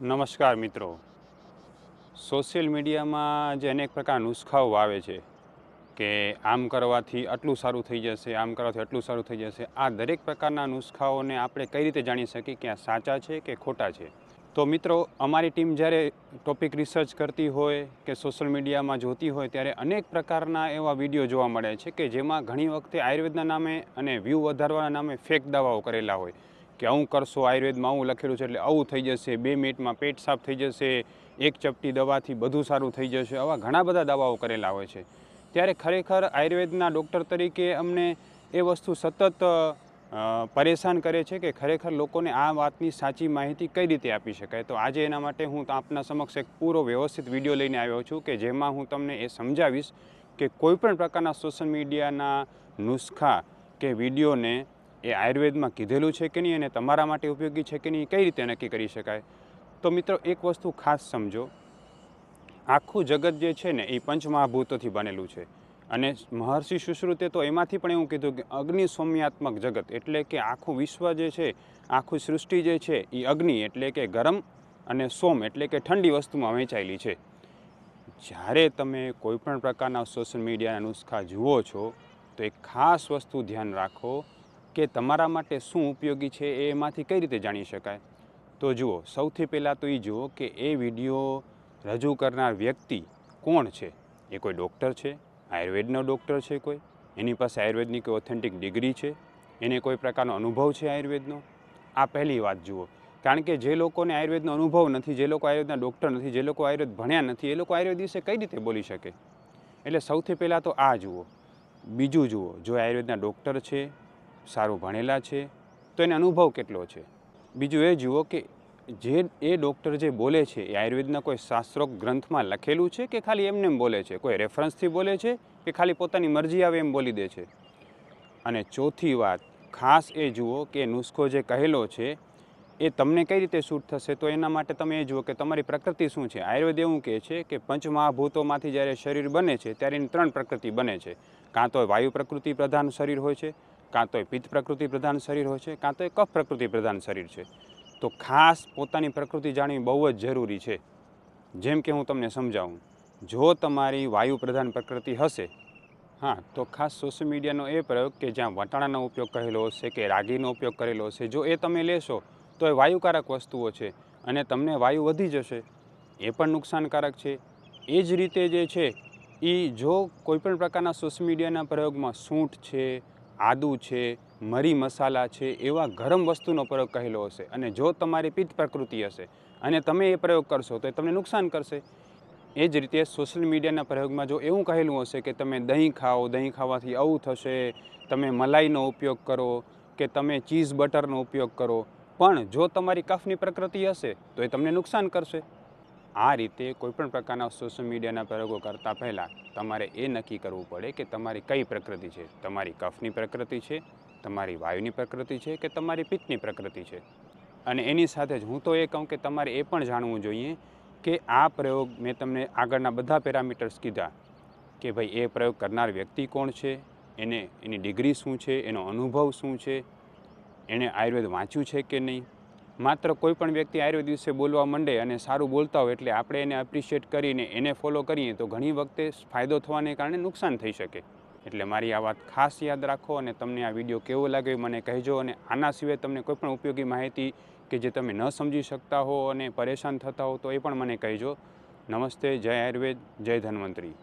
નમસ્કાર મિત્રો. સોશિયલ મીડિયામાં જે અનેક પ્રકાર નુસ્ખાઓ આવે છે કે આમ કરવાથી આટલું સારું થઈ જશે, આમ કરવાથી આટલું સારું થઈ જશે. આ દરેક પ્રકારના નુસ્ખાઓને આપણે કઈ રીતે જાણી શકીએ કે આ સાચા છે કે ખોટા છે? તો મિત્રો, અમારી ટીમ જ્યારે ટોપિક રિસર્ચ કરતી હોય કે સોશિયલ મીડિયામાં જોતી હોય ત્યારે અનેક પ્રકારના એવા વીડિયો જોવા મળે છે કે જેમાં ઘણી વખતે આયુર્વેદના નામે અને વ્યૂ વધારવાના નામે ફેક દવાઓ કરેલા હોય. કે આવું કરશો? આયુર્વેદમાં આવું લખેલું છે એટલે આવું થઈ જશે, બે મિનિટમાં પેટ સાફ થઈ જશે, એક ચપટી દવાથી બધું સારું થઈ જશે, આવા ઘણા બધા દવાઓ કરેલા હોય છે. ત્યારે ખરેખર આયુર્વેદના ડૉક્ટર તરીકે અમને એ વસ્તુ સતત પરેશાન કરે છે કે ખરેખર લોકોને આ વાતની સાચી માહિતી કઈ રીતે આપી શકાય? તો આજે એના માટે હું આપના સમક્ષ એક પૂરો વ્યવસ્થિત વીડિયો લઈને આવ્યો છું કે જેમાં હું તમને એ સમજાવીશ કે કોઈપણ પ્રકારના સોશિયલ મીડિયાના નુસ્ખા કે વિડીયોને એ આયુર્વેદમાં કીધેલું છે કે નહીં અને તમારા માટે ઉપયોગી છે કે નહીં કઈ રીતે નક્કી કરી શકાય? તો મિત્રો, એક વસ્તુ ખાસ સમજો. આખું જગત જે છે ને, એ પંચમહાભૂતોથી બનેલું છે. અને મહર્ષિ સુશ્રુતે તો એમાંથી પણ એવું કીધું કે અગ્નિ સૌમ્યાત્મક જગત એટલે કે આખું વિશ્વ જે છે, આખું સૃષ્ટિ જે છે, એ અગ્નિ એટલે કે ગરમ અને સોમ એટલે કે ઠંડી વસ્તુમાં વહેંચાયેલી છે. જ્યારે તમે કોઈપણ પ્રકારના સોશિયલ મીડિયાના નુસ્ખા જુઓ છો, તો એક ખાસ વસ્તુ ધ્યાન રાખો કે તમારા માટે શું ઉપયોગી છે એ એમાંથી કઈ રીતે જાણી શકાય? તો જુઓ, સૌથી પહેલાં તો એ જુઓ કે એ વીડિયો રજૂ કરનાર વ્યક્તિ કોણ છે? એ કોઈ ડૉક્ટર છે? આયુર્વેદનો ડૉક્ટર છે કોઈ? એની પાસે આયુર્વેદની કોઈ ઓથેન્ટિક ડિગ્રી છે? એને કોઈ પ્રકારનો અનુભવ છે આયુર્વેદનો? આ પહેલી વાત જુઓ. કારણ કે જે લોકોને આયુર્વેદનો અનુભવ નથી, જે લોકો આયુર્વેદના ડૉક્ટર નથી, જે લોકો આયુર્વેદ ભણ્યા નથી, એ લોકો આયુર્વેદ વિશે કઈ રીતે બોલી શકે? એટલે સૌથી પહેલાં તો આ જુઓ. બીજું જુઓ, જો આયુર્વેદના ડૉક્ટર છે સારું ભણેલા છે, તો એને અનુભવ કેટલો છે? બીજું એ જુઓ કે જે એ ડૉક્ટર જે બોલે છે, એ આયુર્વેદના કોઈ શાસ્ત્રોક્ત ગ્રંથમાં લખેલું છે કે ખાલી એમને એમ બોલે છે? કોઈ રેફરન્સથી બોલે છે કે ખાલી પોતાની મરજી આવે એમ બોલી દે છે? અને ચોથી વાત, ખાસ એ જુઓ કે નુસ્ખો જે કહેલો છે, એ તમને કઈ રીતે સૂટ થશે? તો એના માટે તમે એ જુઓ કે તમારી પ્રકૃતિ શું છે? આયુર્વેદ એવું કહે છે કે પંચમહાભૂતોમાંથી જ્યારે શરીર બને છે, ત્યારે એની ત્રણ પ્રકૃતિ બને છે. કાં તો વાયુ પ્રકૃતિ પ્રધાન શરીર હોય છે કાં તો પિત્ત પ્રકૃતિ પ્રધાન શરીર હોય છે, કાં તો એ કફ પ્રકૃતિ પ્રધાન શરીર છે. તો ખાસ પોતાની પ્રકૃતિ જાણવી બહુ જ જરૂરી છે. જેમ કે હું તમને સમજાવું, જો તમારી વાયુ પ્રધાન પ્રકૃતિ હશે, હા, તો ખાસ સોશિયલ મીડિયાનો એ પ્રયોગ કે જ્યાં વટાણાનો ઉપયોગ કરેલો હશે કે રાગીનો ઉપયોગ કરેલો હશે, જો એ તમે લેશો, તો એ વાયુકારક વસ્તુઓ છે અને તમને વાયુ વધી જશે. એ પણ નુકસાનકારક છે. એ જ રીતે જે છે એ જો કોઈપણ પ્રકારના સોશિયલ મીડિયાના પ્રયોગમાં સૂંઠ છે આદુ છે, મરી મસાલા છે, એવા ગરમ વસ્તુનો પ્રયોગ કહેલો હશે અને જો તમારી પિત્ત પ્રકૃતિ હશે અને તમે એ પ્રયોગ કરશો તો એ તમને નુકસાન કરશે. એ જ રીતે સોશિયલ મીડિયાના પ્રયોગમાં જો એવું કહેલું હશે કે તમે દહીં ખાઓ, દહીં ખાવાથી આવું થશે, તમે મલાઈનો ઉપયોગ કરો કે તમે ચીઝ બટરનો ઉપયોગ કરો, પણ જો તમારી કફની પ્રકૃતિ હશે તો એ તમને નુકસાન કરશે. આ રીતે કોઈપણ પ્રકારના સોશિયલ મીડિયાના પ્રયોગો કરતાં પહેલાં તમારે એ નક્કી કરવું પડે કે તમારી કઈ પ્રકૃતિ છે? તમારી કફની પ્રકૃતિ છે, તમારી વાયુની પ્રકૃતિ છે કે તમારી પિત્તની પ્રકૃતિ છે? અને એની સાથે જ હું તો એ કહું કે તમારે એ પણ જાણવું જોઈએ કે આ પ્રયોગ મેં તમને આગળના બધા પેરામીટર્સ કીધા કે ભાઈ એ પ્રયોગ કરનાર વ્યક્તિ કોણ છે? એને એની ડિગ્રી શું છે? એનો અનુભવ શું છે? એણે આયુર્વેદ વાંચ્યું છે કે નહીં? માત્ર કોઈ પણ વ્યક્તિ આયુર્વેદ વિશે બોલવા માંડે અને સારું બોલતા હોય એટલે આપણે એને એપ્રિશિએટ કરીને એને ફોલો કરીએ તો ઘણી વખતે ફાયદો થવાને કારણે નુકસાન થઈ શકે. એટલે મારી આ વાત ખાસ યાદ રાખો અને તમને આ વીડિયો કેવો લાગ્યો મને કહેજો અને આના સિવાય તમને કોઈ પણ ઉપયોગી માહિતી કે જે તમે ન સમજી શકતા હો અને પરેશાન થતા હો તો એ પણ મને કહેજો. નમસ્તે, જય આયુર્વેદ, જય ધન્વંતરી.